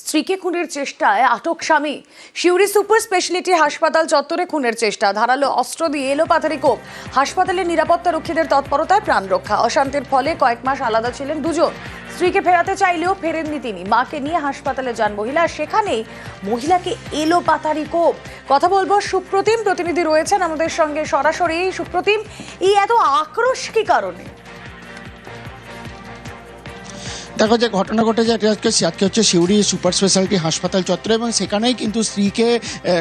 স্ত্রীকে খুনের চেষ্টায় আটক স্বামী। শিউরি সুপার স্পেশালিটি হাসপাতাল চত্বরে খুনের চেষ্টা। ধারালো অস্ত্র দিয়ে এলো পাথারি কোপ। হাসপাতালের নিরাপত্তা রক্ষীদের তৎপরতায় প্রাণ রক্ষা। অশান্তির ফলে কয়েক মাস আলাদা ছিলেন দুজন। স্ত্রীকে ফেরাতে চাইলেও ফেরেননি তিনি। মাকে নিয়ে হাসপাতালে যান মহিলা। সেখানেই মহিলাকে এলো পাতারি কোপ। কথা বলব সুপ্রতিম। প্রতিনিধি রয়েছেন আমাদের সঙ্গে সরাসরি। সুপ্রতিম, এই এত আক্রোশ কি কারণে? দেখো যে ঘটনা ঘটেছে এটা আজকে আজকে হচ্ছে সিউড়ি সুপার স্পেশালিটি হাসপাতাল চত্বরে এবং সেখানেই কিন্তু স্ত্রীকে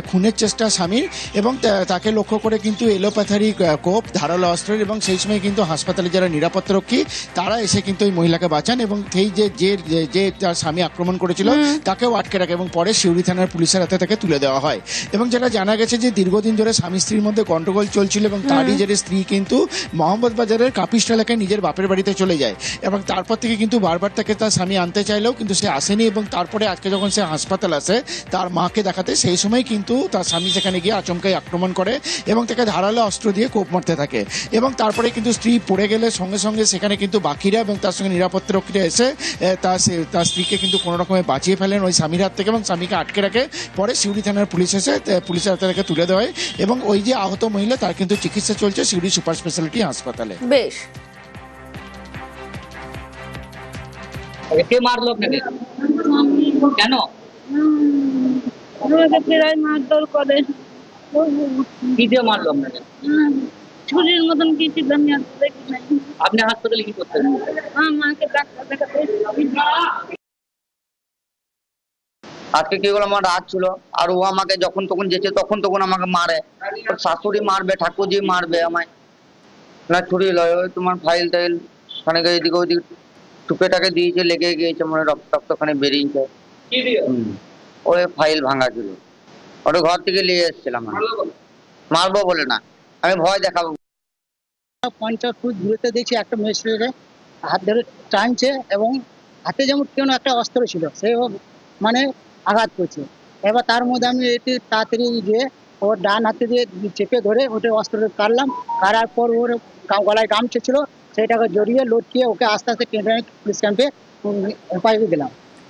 খুনের চেষ্টা স্বামীর এবং তাকে লক্ষ্য করে কিন্তু এলোপ্যাথারি কোপ ধারালো অস্ত্রের এবং সেই সময় কিন্তু হাসপাতালে যারা নিরাপত্তা রক্ষী তারা এসে কিন্তু ওই মহিলাকে বাঁচান এবং সেই যে যে যে- যে তার স্বামী আক্রমণ করেছিল তাকেও আটকে রাখে এবং পরে সিউড়ি থানার পুলিশের হাতে তাকে তুলে দেওয়া হয়। এবং যেটা জানা গেছে যে দীর্ঘদিন ধরে স্বামী স্ত্রীর মধ্যে গন্ডগোল চলছিল এবং তারই জেরে স্ত্রী কিন্তু মোহাম্মদ বাজারের কাপিস্ট এলাকায় নিজের বাপের বাড়িতে চলে যায় এবং তারপর থেকে কিন্তু বারবার তাকে তার স্বামী আনতে চাইলেও কিন্তু সে আসেনি এবং তারপরে আজকে যখন সে হাসপাতাল আসে তার মাকে দেখাতে সেই সময় কিন্তু তার স্বামী সেখানে গিয়ে আচমকাই আক্রমণ করে এবং তাকে ধারালো অস্ত্র দিয়ে কোপ মারতে থাকে। এবং তারপরে কিন্তু স্ত্রী পড়ে গেলে সঙ্গে সঙ্গে সেখানে কিন্তু বাকিরা এবং তার সঙ্গে নিরাপত্তা রক্ষীরা এসে তার তার স্ত্রীকে কিন্তু কোনো রকমে বাঁচিয়ে ফেলেন ওই স্বামীর হাত থেকে এবং স্বামীকে আটকে রাখে। পরে সিউড়ি থানার পুলিশ এসে পুলিশের হাতে তাকে তুলে দেওয়া হয় এবং ওই যে আহত মহিলা তার কিন্তু চিকিৎসা চলছে সিউড়ি সুপার স্পেশালিটি হাসপাতালে। বেশ। কে মারলো আপনাকে? কেন? আমাকে প্রায় মারধর করে। কি দিয়ে মারলো আপনাকে? ছুরির মতন কিছু আমি আর দেখি নাই। আপনি হাসপাতালে কি করতেন? আমার ডাক্তার দেখাতে আজকে কি হলো আমার রাত ছিল। আর ও আমাকে যখন তখন যেছে তখন তখন আমাকে মারে। শাশুড়ি মারবে ঠাকুরজি মারবে আমায়। না ছুরি লয় তোমার ফাইল টাইল এদিকে ওইদিকে টুপেটাকে দিয়েছে লেগে গিয়েছে মানে রক্ত টক্ত খানে বেরিয়েছে। ওই ফাইল ভাঙা ছিল ওটা ঘর থেকে নিয়ে এসেছিলাম মারবো বলে না। আমি ভয় দেখাবো। পঞ্চাশ ফুট দূরতে দেখছি একটা মেয়ে ছেলে হাত ধরে টানছে এবং হাতে যেমন কেন একটা অস্ত্র ছিল সে ও মানে আঘাত করছে। এবার তার মধ্যে আমি এটি তাড়াতাড়ি গিয়ে ওর ডান হাতে দিয়ে চেপে ধরে ওটা অস্ত্রটা কাটলাম। কাটার পর ওর গলায় গামছা ছিল সেটাকে জড়িয়ে লটকিয়ে ওকে আস্তে আস্তে টেনে পুলিশ ক্যাম্পে উপায় দিলাম